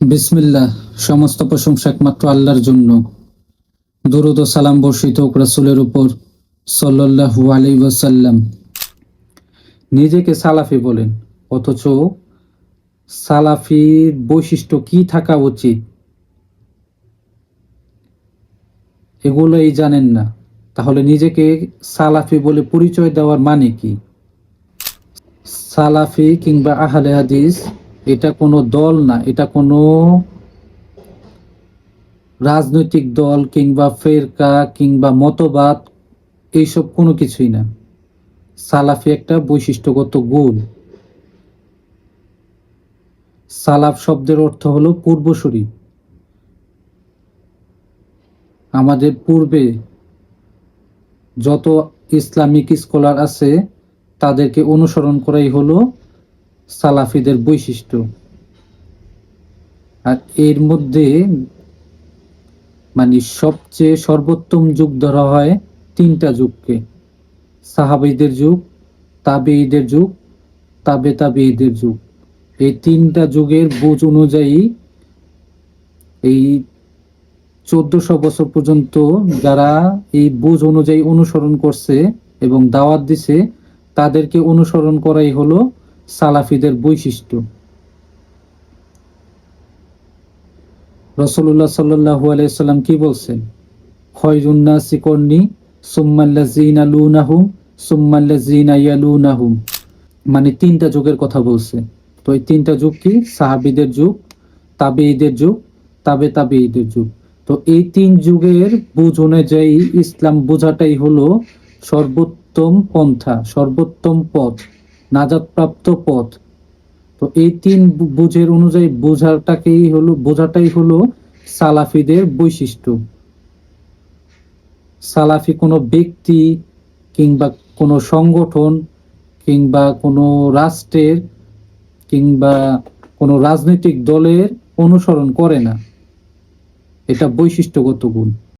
বিসমিল্লাহ, সমস্ত প্রশংসা একমাত্র আল্লাহর জন্য। দরুদ ও সালাম বর্ষিত রাসূলের উপর, সাল্লাল্লাহু আলাইহি ওয়াসাল্লাম। নিজেকে সালাফি বলেন, অথচ সালাফির বৈশিষ্ট্য কি থাকা উচিত? এগুলোই জানেন না। তাহলে নিজেকে সালাফি বলে পরিচয় দেওয়ার মানে কি? সালাফি কিংবা আহলে হাদিস এটা কোনো দল না, এটা কোনো রাজনৈতিক দল কিংবা ফেরকা কিংবা মতবাদ, এইসব কোনো কিছুই না। সালাফি একটা বৈশিষ্ট্যগত গুণ। সালাফ শব্দের অর্থ হলো পূর্বসূরি। আমাদের পূর্বে যত ইসলামিক স্কলার আছে, তাদেরকে অনুসরণ করাই হলো সালাফিদের বৈশিষ্ট্য। আর এর মধ্যে মানে সবচেয়ে সর্বোত্তম যুগ ধরা হয় তিনটা যুগকে। সাহাবিদের যুগ, তাবেঈদের যুগ, তাবে তাবেঈদের যুগ। এই তিনটা যুগের বুঝ অনুযায়ী এই চোদ্দশো বছর পর্যন্ত যারা এই বুঝ অনুযায়ী অনুসরণ করছে এবং দাওয়াত দিছে, তাদেরকে অনুসরণ করাই হলো সালাফিদের বৈশিষ্ট্য। রসল্লাহ সাল্লাহ আলাইসাল্লাম কি বলছেন? খয়রুন্না সিকর্নি সুম্মাল্লাজিনা লুনাহুম সুম্মাল্লাজিনা ইয়ালুনাহুম। মানে তিনটা যুগের কথা বলছে। তো এই তিনটা যুগ কি? সাহাবিদের যুগ, তাবেঈদের যুগ, তাবে তাবেঈদের যুগ। তো এই তিন যুগের বুঝ অনুযায়ী ইসলাম বোঝাটাই হলো সর্বোত্তম পন্থা, সর্বোত্তম পথ। নাজাদপ্রাপ্ত পথ। তো এই তিন বুঝের অনুযায়ী বোঝাটাকেই হলো, বোঝাটাই হলো সালাফিদের বৈশিষ্ট্য। সালাফি কোনো ব্যক্তি কিংবা কোনো সংগঠন কিংবা কোনো রাষ্ট্রের কিংবা কোনো রাজনৈতিক দলের অনুসরণ করে না। এটা বৈশিষ্ট্যগত গুণ।